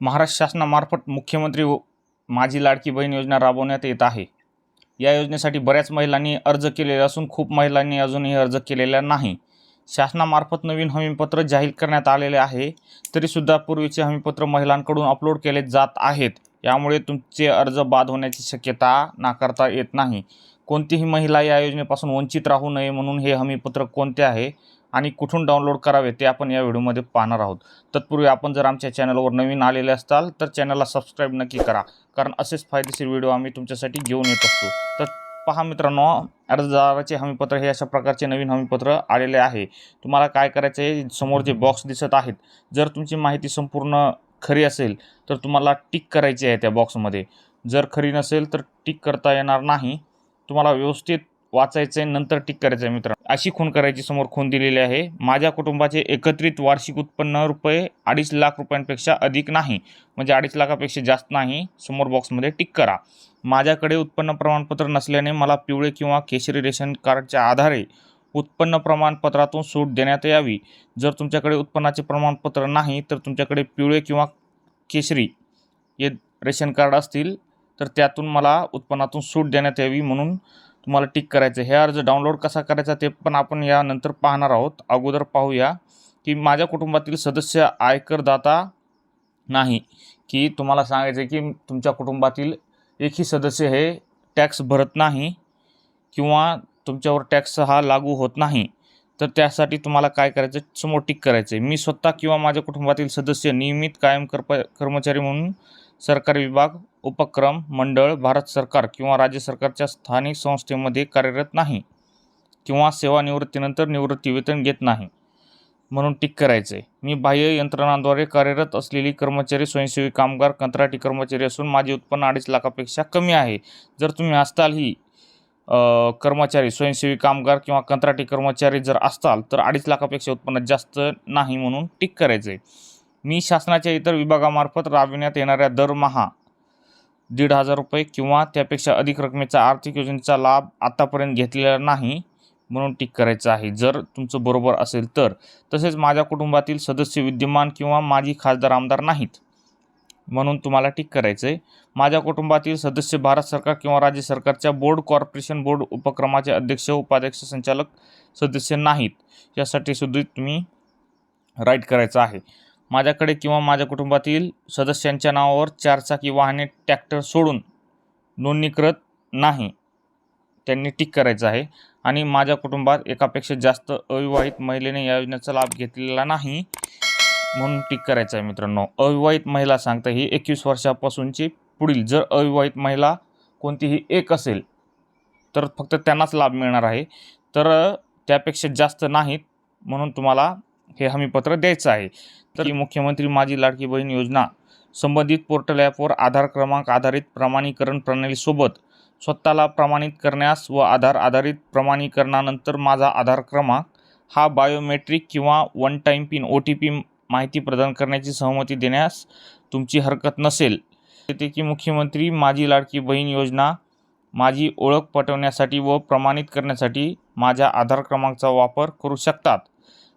महाराष्ट्र शासनामार्फत मुख्यमंत्री व माझी लाडकी बहीण योजना राबवण्यात येत आहे. या योजनेसाठी बऱ्याच महिलांनी अर्ज केलेले असून खूप महिलांनी अजूनही अर्ज केलेला नाही. शासनामार्फत नवीन हमीपत्र जाहीर करण्यात आलेले आहे. तरीसुद्धा पूर्वीचे हमीपत्र महिलांकडून अपलोड केले जात आहेत. यामुळे तुमचे अर्ज बाद होण्याची शक्यता नाकारता येत नाही. कोणतीही महिला या योजनेपासून वंचित राहू नये म्हणून हे हमीपत्र कोणते आहे? आणि कुठून डाउनलोड करावे ते आपण या व्हिडिओमध्ये पाहणार आहोत. तत्पूर्वी आपण जर आमच्या चॅनलवर नवीन आलेले असताल तर चॅनलला सबस्क्राईब नक्की करा. कारण असेच फायदेशीर व्हिडिओ आम्ही तुमच्यासाठी घेऊन येत असतो. तर पहा मित्रांनो अर्जदाराचे हमीपत्र हे अशा प्रकारचे नवीन हमीपत्र आलेले आहे. तुम्हाला काय करायचं आहे समोर जे बॉक्स दिसत आहेत जर तुमची माहिती संपूर्ण खरी असेल तर तुम्हाला टिक करायची आहे त्या बॉक्समध्ये जर खरी नसेल तर टिक करता येणार नाही. तुम्हाला व्यवस्थित वाचायचं आहे नंतर टिक करायचं आहे मित्र अशी खून करायची समोर खून दिलेली आहे. माझ्या कुटुंबाचे एकत्रित वार्षिक उत्पन्न रुपये अडीच लाख रुपयांपेक्षा अधिक नाही. म्हणजे अडीच लाखापेक्षा जास्त नाही. समोर बॉक्समध्ये टिक करा. माझ्याकडे उत्पन्न प्रमाणपत्र नसल्याने मला पिवळे किंवा केशरी रेशन कार्डच्या आधारे उत्पन्न प्रमाणपत्रातून सूट देण्यात यावी. जर तुमच्याकडे उत्पन्नाचे प्रमाणपत्र नाही तर तुमच्याकडे पिवळे किंवा केशरी हे रेशन कार्ड असतील तर त्यातून मला उत्पन्नातून सूट देण्यात यावी म्हणून तुम्हाला टिक करायचं हे अर्ज डाउनलोड कसा करायचा ते पण आपण यानंतर पाहणार आहोत. अगोदर पाहूया की माझ्या कुटुंबातील सदस्य आयकरदाता नाही. की तुम्हाला सांगायचं आहे की तुमच्या कुटुंबातील एकही सदस्य हे टॅक्स भरत नाही किंवा तुमच्यावर टॅक्स हा लागू होत नाही. तर त्यासाठी तुम्हाला काय करायचं समोर टिक करायचं आहे. मी स्वतः किंवा माझ्या कुटुंबातील सदस्य नियमित कायम कर्प कर्मचारी म्हणून सरकारी विभाग उपक्रम मंडळ भारत सरकार किंवा राज्य सरकारच्या स्थानिक संस्थेमध्ये कार्यरत नाही किंवा सेवानिवृत्तीनंतर निवृत्ती वेतन घेत नाही. म्हणून टिक करायचं आहे मी बाह्य यंत्रणांद्वारे कार्यरत असलेली कर्मचारी स्वयंसेवी कामगार कंत्राटी कर्मचारी असून माझे उत्पन्न अडीच लाखापेक्षा कमी आहे. जर तुम्ही असताल ही कर्मचारी स्वयंसेवी कामगार किंवा कंत्राटी कर्मचारी जर असताल तर अडीच लाखापेक्षा उत्पन्न जास्त नाही म्हणून टिक करायचं आहे मी शासनाच्या इतर विभागामार्फत राबविण्यात येणाऱ्या दरमहा दीड हजार रुपये किंवा त्यापेक्षा अधिक रकमेचा आर्थिक योजनेचा लाभ आत्तापर्यंत घेतलेला नाही म्हणून टिक करायचं आहे. जर तुमचं बरोबर असेल तर. तसेच माझ्या कुटुंबातील सदस्य विद्यमान किंवा माझी खासदार आमदार नाहीत म्हणून तुम्हाला टिक करायचं आहे माझ्या कुटुंबातील सदस्य भारत सरकार किंवा राज्य सरकारच्या बोर्ड कॉर्पोरेशन बोर्ड उपक्रमाचे अध्यक्ष उपाध्यक्ष संचालक सदस्य नाहीत. यासाठी सुद्धा तुम्ही राईट करायचं आहे. माझ्याकडे किंवा माझ्या कुटुंबातील सदस्यांच्या नावावर चारचाकी वाहने टॅक्टर सोडून नोंदणीकृत नाही. त्यांनी टिक करायचं आहे. आणि माझ्या कुटुंबात एकापेक्षा जास्त अविवाहित महिलेने या योजनेचा लाभ घेतलेला नाही म्हणून टिक करायचं आहे मित्रांनो. अविवाहित महिला सांगता ही एकवीस वर्षापासूनची पुढील. जर अविवाहित महिला कोणतीही एक असेल तर फक्त त्यांनाच लाभ मिळणार आहे. तर त्यापेक्षा जास्त नाहीत म्हणून तुम्हाला हे हमीपत्र द्यायचं आहे. तर मुख्यमंत्री माझी लाडकी बहीण योजना संबंधित पोर्टल ॲपवर आधार क्रमांक आधारित प्रमाणीकरण प्रणालीसोबत स्वतःला प्रमाणित करण्यास व आधार आधारित प्रमाणीकरणानंतर माझा आधार क्रमांक हा बायोमेट्रिक किंवा one time pin O T P माहिती प्रदान करण्याची सहमती देण्यास तुमची हरकत नसेल. येते की मुख्यमंत्री माझी लाडकी बहीण योजना माझी ओळख पटवण्यासाठी व प्रमाणित करण्यासाठी माझ्या आधार क्रमांकाचा वापर करू शकतात.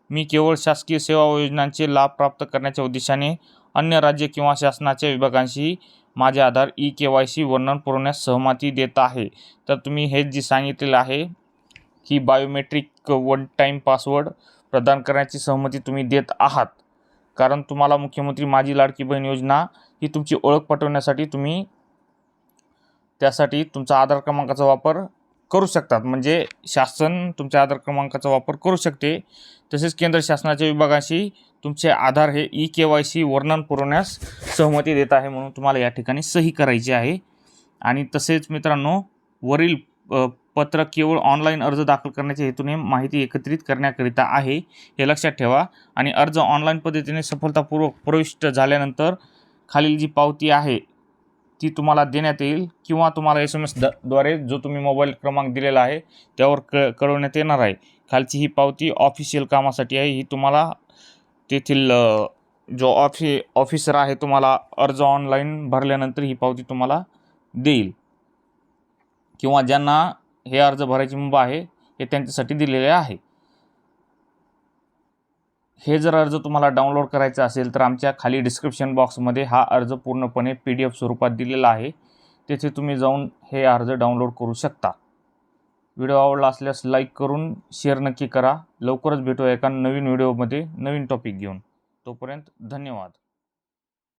मी केवळ शासकीय सेवा योजनांचे लाभ प्राप्त करण्याच्या उद्देशाने अन्य राज्य किंवा शासनाच्या विभागांशी माझे Aadhaar E K Y C वर्णन पुरवण्यास सहमती देत आहे. तर तुम्ही हे जे सांगितलेलं आहे की बायोमेट्रिक वन टाईम पासवर्ड प्रदान करण्याची सहमती तुम्ही देत आहात. कारण तुम्हाला मुख्यमंत्री माझी लाडकी बहीण योजना ही तुमची ओळख पटवण्यासाठी तुम्ही त्यासाठी तुमचा आधार क्रमांकाचा वापर करू शकतात. म्हणजे शासन तुमच्या आधार क्रमांकाचा वापर करू शकते. तसेच केंद्र शासनाच्या विभागाशी तुमचे आधार हे ई के वाय सी वर्णन पुरवण्यास सहमती देत आहे म्हणून तुम्हाला या ठिकाणी सही करायची आहे. आणि तसेच मित्रांनो वरील पत्र केवळ ऑनलाईन अर्ज दाखल करण्याच्या हेतूने माहिती एकत्रित करण्याकरिता आहे हे लक्षात ठेवा. आणि अर्ज ऑनलाईन पद्धतीने सफलतापूर्वक प्रविष्ट झाल्यानंतर खालील जी पावती आहे ती तुम्हाला देण्यात येईल किंवा तुम्हाला एस एम एसद्वारे जो तुम्ही मोबाईल क्रमांक दिलेला आहे त्यावर क कळवण्यात येणार आहे. खालची ही पावती ऑफिशियल कामासाठी आहे. ही तुम्हाला तेथील जो ऑफि ऑफिसर आहे तुम्हाला अर्ज ऑनलाईन भरल्यानंतर ही पावती तुम्हाला देईल. किंवा ज्यांना हे अर्ज भरायची मुंबा आहे हे त्यांच्यासाठी दिलेले आहे. हे जर अर्ज तुम्हाला डाउनलोड करायचा असेल तर आमच्या खाली डिस्क्रिप्शन बॉक्समध्ये हा अर्ज पूर्णपणे पी डी एफ स्वरूपात दिलेला आहे. तेथे तुम्ही जाऊन हे अर्ज डाउनलोड करू शकता. व्हिडिओ आवडला असल्यास लाईक करून शेअर नक्की करा. लवकरच भेटूया एका नवीन व्हिडिओमध्ये नवीन टॉपिक घेऊन. तोपर्यंत धन्यवाद.